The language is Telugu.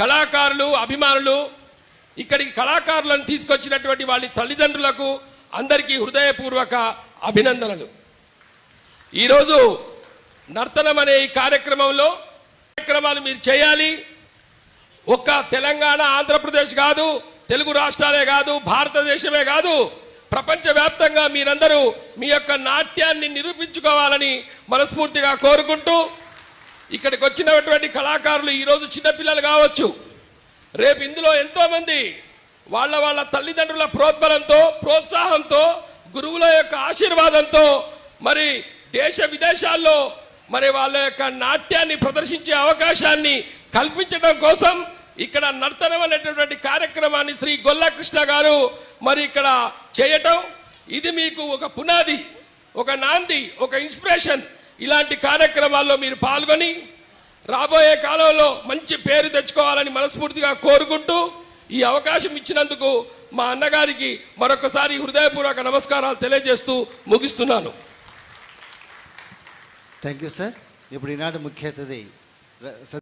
కళాకారులు అభిమానులు ఇక్కడికి కళాకారులను తీసుకొచ్చినటువంటి వాళ్ళ తల్లిదండ్రులకు అందరికీ హృదయపూర్వక అభినందనలు. ఈరోజు నర్తనం అనే ఈ కార్యక్రమంలో కార్యక్రమాలు మీరు చేయాలి. ఒక్క తెలంగాణ ఆంధ్రప్రదేశ్ కాదు తెలుగు రాష్ట్రాలే కాదు భారతదేశమే కాదు ప్రపంచవ్యాప్తంగా మీరందరూ మీ యొక్క నాట్యాన్ని నిరూపించుకోవాలని మనస్ఫూర్తిగా కోరుకుంటూ ఇక్కడికి వచ్చినటువంటి కళాకారులు ఈరోజు చిన్నపిల్లలు కావచ్చు. రేపు ఇందులో ఎంతోమంది వాళ్ళ వాళ్ళ తల్లిదండ్రుల ప్రోద్బలంతో ప్రోత్సాహంతో గురువుల యొక్క ఆశీర్వాదంతో మరి దేశ విదేశాల్లో మరి వాళ్ళ యొక్క నాట్యాన్ని ప్రదర్శించే అవకాశాన్ని కల్పించడం కోసం ఇక్కడ నర్తనం అనేటటువంటి కార్యక్రమాన్ని శ్రీ గొల్లకృష్ణ గారు మరి ఇక్కడ చేయటం. ఇది మీకు ఒక పునాది ఒక నాంది ఒక ఇన్స్పిరేషన్. ఇలాంటి కార్యక్రమాల్లో మీరు పాల్గొని రాబోయే కాలంలో మంచి పేరు తెచ్చుకోవాలని మనస్ఫూర్తిగా కోరుకుంటూ ఈ అవకాశం ఇచ్చినందుకు మా అన్నగారికి మరొకసారి హృదయపూర్వక నమస్కారాలు తెలియజేస్తూ ముగిస్తున్నాను. థ్యాంక్ యూ సార్ ఇప్పుడు ఈనాడు ముఖ్య అతిథి